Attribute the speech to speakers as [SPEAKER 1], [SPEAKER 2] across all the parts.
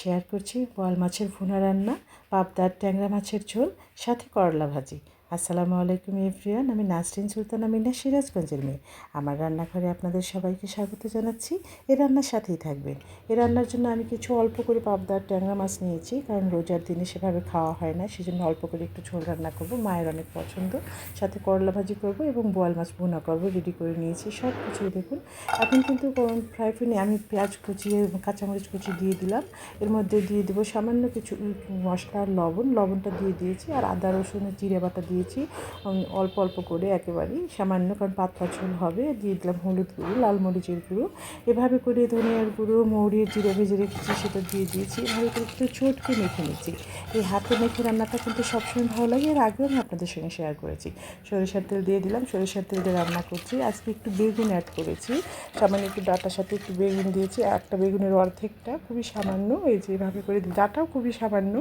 [SPEAKER 1] Share করছি বোয়াল মাছের ভুনা রান্না পাবদার ট্যাংরা মাছের ঝোল সাথে করলা ভাজি। আসসালামু আলাইকুম এভরিয়ান আমি নাসরিন সুলতানা মিনা, সিরাজগঞ্জের মেয়ে। আমার রান্নাঘরে আপনাদের সবাইকে স্বাগত জানাচ্ছি। এ রান্নার সাথেই থাকবেন। এ রান্নার জন্য আমি কিছু অল্প করে পাবদার ট্যাংরা মাছ নিয়েছি, কারণ রোজার দিনে সেভাবে খাওয়া হয় না, সেজন্য অল্প করে একটু ঝোল রান্না করব। মায়ের অনেক পছন্দ। সাথে করলা ভাজি করব এবং বোয়াল মাছ ভুনা করব রেডি করে নিয়েছি। সব কিছুই দেখুন। এখন কিন্তু ফ্রাই প্যানে আমি পেঁয়াজ কুচিয়ে কাঁচামরিচ কুচি দিয়ে দিলাম। এর মধ্যে দিয়ে দেবো সামান্য কিছু মশলা লবণ। লবণটা দিয়ে দিয়েছি আর আদা রসুনের জিরে বাটা দিয়েছি। অল্প অল্প করে একেবারেই সামান্য, কারণ পাতলা ঝোল হবে। দিয়ে দিলাম হলুদ গুঁড়ো, লাল মরিচের গুঁড়ো। এভাবে করে ধনিয়ার গুঁড়ো, মৌরির জিরে ভেজে রেখেছি, সেটা দিয়ে দিয়েছি। এভাবে করে একটু চটকে মেখে নিচ্ছি এই হাতে মেখে রান্নাটা কিন্তু সবসময় ভালো লাগে। এর আগেও আমি আপনাদের সঙ্গে শেয়ার করেছি। সরিষার তেল দিয়ে দিলাম। সরিষার তেল দিয়ে রান্না করছি। আজকে একটু বেগুন অ্যাড করেছি। সামান্য একটু ডাটার সাথে একটু বেগুন দিয়েছি। একটা বেগুনের অর্ধেকটা খুবই সামান্য, এই যে এভাবে করে ডাটাও খুবই সামান্য।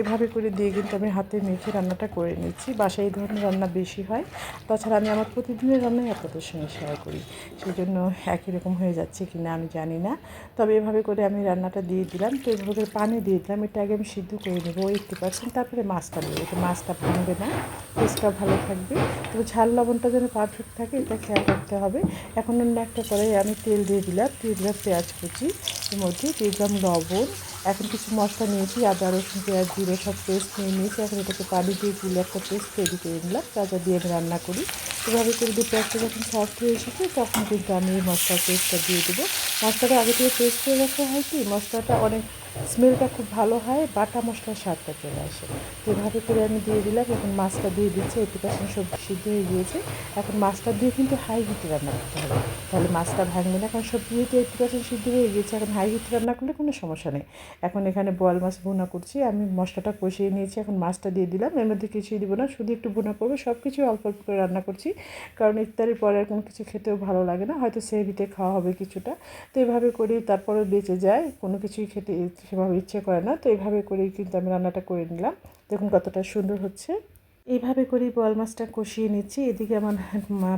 [SPEAKER 1] এভাবে করে দিয়ে কিন্তু আমি হাতে মেখে রান্নাটা করে নিচ্ছি। বাসায় এই ধরনের রান্না বেশি হয়। তাছাড়া আমি আমার প্রতিদিনের রান্নাই আপনাদের সঙ্গে শেয়ার করি। সেই জন্য একই রকম হয়ে যাচ্ছে কি না আমি জানি না। তবে এভাবে করে আমি রান্নাটা দিয়ে দিলাম। তো এভাবে করে পানি দিয়ে দিলাম। এটা আগে আমি সিদ্ধ করে নেব এইটটি পার্সেন্ট তারপরে মাছটা দেবো এতে মাছটা ভাঙবে না। টেস্টটা ভালো থাকবে। তবে ঝাল লবণটা যেন পারফেক্ট থাকে, এটা খেয়াল রাখতে হবে। এখন অন্য একটা করে আমি তেল দিয়ে দিলাম। দিয়ে দিলাম পেঁয়াজ কুচি। এর মধ্যে দিয়ে দিলাম লবণ। এখন কিছু মশলা নিয়েছি, আদা, রসুন, পেঁয়াজ, জিরে, সব পেস্ট নিয়ে নিয়েছি। এখন এটাকে পানি দিয়ে গুলে একটা পেস্ট তৈরি করে নিলাম, তাজা দিয়ে আমি রান্না করি। এভাবে করে দিয়ে পেঁয়াজটা যখন সফট হয়ে এসেছে, তখন কিন্তু আমি মশলার পেস্টটা দিয়ে দেবো। মশলাটা আগে থেকে পেস্ট করে রাখা হয় কি? মশলাটা অনেক স্মেলটা খুব ভালো হয়, বাটা মশলার স্বাদটা চলে আসে। তো এভাবে করে আমি দিয়ে দিলাম, এখন মাছটা দিয়ে দিচ্ছি এইটি পার্সেন্ট সবজি সিদ্ধ হয়ে গিয়েছে। এখন মাছটা দিয়ে কিন্তু হাই হিটে রান্না করতে হবে। তাহলে মাছটা ভাঙবে না, কারণ সবজি যেহেতু এইটি পার্সেন্ট সিদ্ধ হয়ে গিয়েছে, এখন হাই হিটে রান্না করলে কোনো সমস্যা নেই। এখন এখানে বোয়াল মাছ ভুনা করছি, আমি মশলাটা কষিয়ে নিয়েছি, এখন মাছটা দিয়ে দিলাম। এর মধ্যে কিছুই দিব না, শুধু একটু ভুনা করব সব কিছু অল্প অল্প করে রান্না করছি। কারণ ইফতারের পরে আর কোনো কিছু খেতেও ভালো লাগে না, হয়তো সেভিতে খাওয়া হবে কিছুটা। তো এভাবে করি তারপরে বেঁচে যায়, কোনো কিছুই খেতে সেভাবে ইচ্ছে করে না, তো এভাবে করেই কিন্তু আমি রান্নাটা করে নিলাম। দেখুন কতটা সুন্দর হচ্ছে। এইভাবে করেই বল মাছটা কষিয়ে নিচ্ছি। এদিকে আমার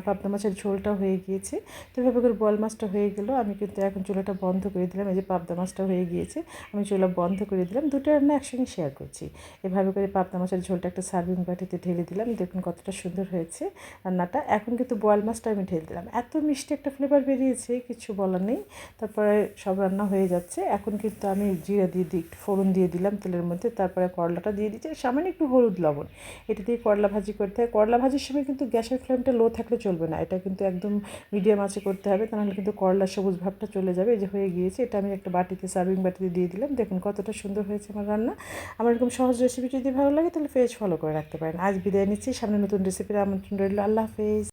[SPEAKER 1] পাবদা মাছের ঝোলটা হয়ে গিয়েছে। তো এভাবে করে বল মাছটা হয়ে গেলো। আমি কিন্তু এখন চুলাটা বন্ধ করে দিলাম। এই যে পাবদা মাছটা হয়ে গিয়েছে, আমি চুলা বন্ধ করে দিলাম। দুটো রান্না একসঙ্গে শেয়ার করছি। এভাবে করে পাবদা মাছের ঝোলটা একটা সার্ভিং বাটিতে ঢেলে দিলাম। দেখুন কতটা সুন্দর হয়েছে রান্নাটা। এখন কিন্তু বয়েল মাছটা আমি ঢেলে দিলাম। এত মিষ্টি একটা ফ্লেভার বেরিয়েছে, কিছু বলার নেই। তারপরে সব রান্না হয়ে যাচ্ছে। এখন কিন্তু আমি জিরা দিয়ে দিই ফোড়ন দিয়ে দিলাম তেলের মধ্যে। তারপরে করলাটা দিয়ে দিচ্ছি। সামান্য একটু হলুদ লবণ। এটা দিয়ে করলা ভাজি করতে হয়। করলা ভাজির সময় কিন্তু গ্যাসের ফ্লেমটা লো থাকলে চলবে না। এটা কিন্তু একদম মিডিয়াম আঁচে করতে হবে। তাহলে কিন্তু করলা সবুজ ভাবটা চলে যাবে। এই যে হয়ে গিয়েছে। এটা আমি একটা বাটিতে সার্ভিং বাটিতে দিয়ে দিলাম। দেখুন কতটা সুন্দর হয়েছে আমার রান্না। আমার এরকম সহজ রেসিপি যদি ভালো লাগে, তাহলে পেজ ফলো করে রাখতে পারেন। আজ বিদায় নিচ্ছি। সামনে নতুন রেসিপির আমন্ত্রণ রইল। আল্লাহ হাফেজ।